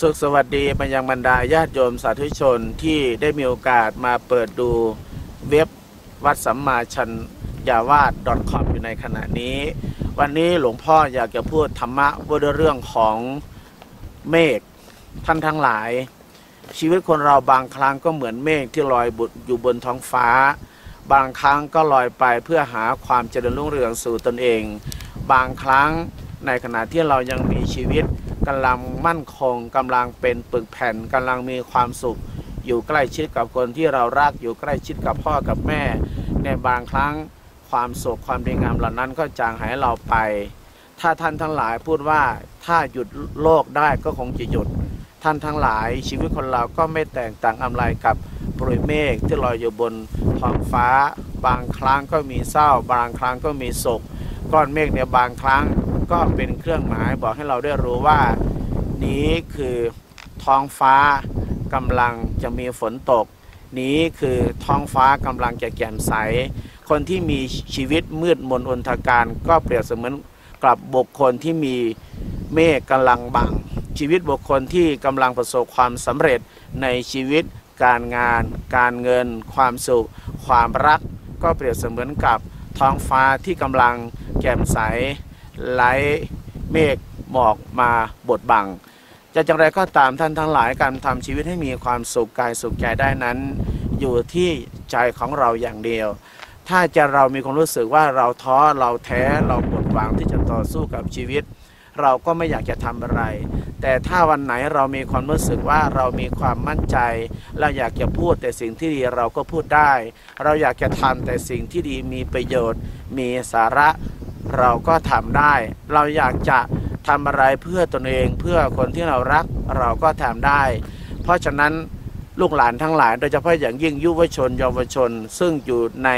สุขสวัสดีไปยังบรรดาญาติโยมสาธุชนที่ได้มีโอกาสมาเปิดดูเว็บวัดสัมมาชัญญาวาส .com อยู่ในขณะนี้ วันนี้หลวงพ่ออยากจะพูดธรรมะว่าด้วยเรื่องของเมฆท่านทั้งหลาย ชีวิตคนเราบางครั้งก็เหมือนเมฆที่ลอยบุอยู่บนท้องฟ้า บางครั้งก็ลอยไปเพื่อหาความเจริญรุ่งเรืองสู่ตนเอง บางครั้ง ในขณะที่เรายังมีชีวิตกำลังมั่นคงกำลังเป็นปึกแผ่นกำลังมีความสุข อยู่ใกล้ชิดกับคนที่เรารักอยู่ใกล้ชิดกับพ่อกับแม่ ในบางครั้งความสุขความดีงามเหล่านั้นก็จางหายเราไป ถ้าท่านทั้งหลายพูดว่าถ้าหยุดโลกได้ก็คงจะหยุด ท่านทั้งหลายชีวิตคนเราก็ไม่แตกต่างอะไรกับปรุยเมฆที่ลอยอยู่บนท้องฟ้า บางครั้งก็มีเศร้า บางครั้งก็มีโศก ก้อนเมฆเนี่ยบางครั้งก็เป็นเครื่องหมายบอกให้เราได้รู้ว่า นี้คือท้องฟ้ากำลังจะมีฝนตก นี้คือท้องฟ้ากำลังจะแจ่มใส คนที่มีชีวิตมืดมนอนทการก็เปรียบเสมือนกับบุคคลที่มีเมฆกำลังบัง ชีวิตบุคคลที่กำลังประสบความสำเร็จในชีวิตการงาน การเงิน ความสุข ความรัก ก็เปรียบเสมือนกับ ท้องฟ้าที่กำลังแจ่มใสไหลเมฆหมอกมาบดบัง จะจังไรก็ตามท่านทั้งหลายการทำชีวิตให้มีความสุขกายสุขใจได้นั้น อยู่ที่ใจของเราอย่างเดียว ถ้าจะเรามีความรู้สึกว่าเราท้อเราแท้เราหมดหวังที่จะต่อสู้กับชีวิต เราก็ไม่อยากจะทำอะไร แต่ถ้าวันไหนเรามีความรู้สึกว่าเรามีความมั่นใจ เราอยากจะพูดแต่สิ่งที่ดีเราก็พูดได้ เราอยากจะทำแต่สิ่งที่ดีมีประโยชน์ มีสาระ เราก็ทำได้ เราอยากจะทำอะไรเพื่อตนเองเพื่อคนที่เรารักเราก็ทำได้ เพราะฉะนั้นลูกหลานทั้งหลาย โดยเฉพาะอย่างยิ่งยุวชนเยาวชน ซึ่งอยู่ใน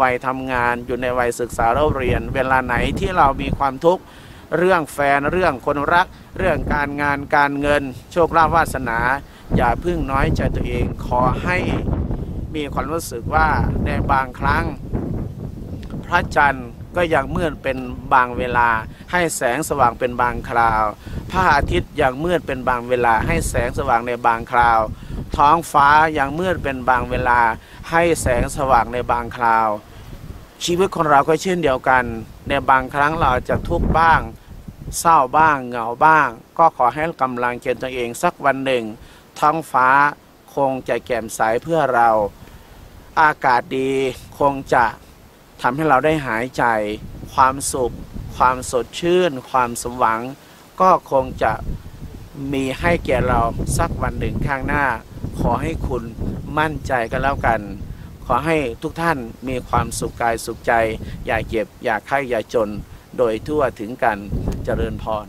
วัยทำงาน อยู่ในวัยศึกษาเราเรียน เวลาไหนที่เรามีความทุกข์ เรื่องแฟนเรื่องคนรัก เรื่องการงานการเงิน โชคลาภวาสนา อย่าพึ่งน้อยใจตัวเองขอให้มีความรู้สึกว่าในบางครั้ง พระจันทร์ก็ยังมืดเป็นบางเวลา ให้แสงสว่างเป็นบางคราวพระอาทิตย์ยังมืดเป็นบางเวลา ให้แสงสว่างในบางคราว ท้องฟ้ายังมืดเป็นบางเวลา ให้แสงสว่างในบางคราว ชีวิตของเราก็เช่นเดียวกันในบางครั้งเราจะทุกข์บ้าง เศร้าบ้าง เหงาบ้าง ก็ขอให้กำลังเกณฑ์ตัวเองสักวันหนึ่ง ท้องฟ้าคงจะแจ่มใสเพื่อเรา อากาศดีคงจะทำให้เราได้หายใจ ความสุข ความสดชื่น ความสมหวัง ก็คงจะมีให้แก่เราสักวันหนึ่งข้างหน้า ขอให้คุณมั่นใจกันแล้วกัน อให้ทุกท่านมีความสุขกายสุขใจ อย่าเก็บ อย่าไข้อย่าจน โดยทั่วถึงกันเจริญพร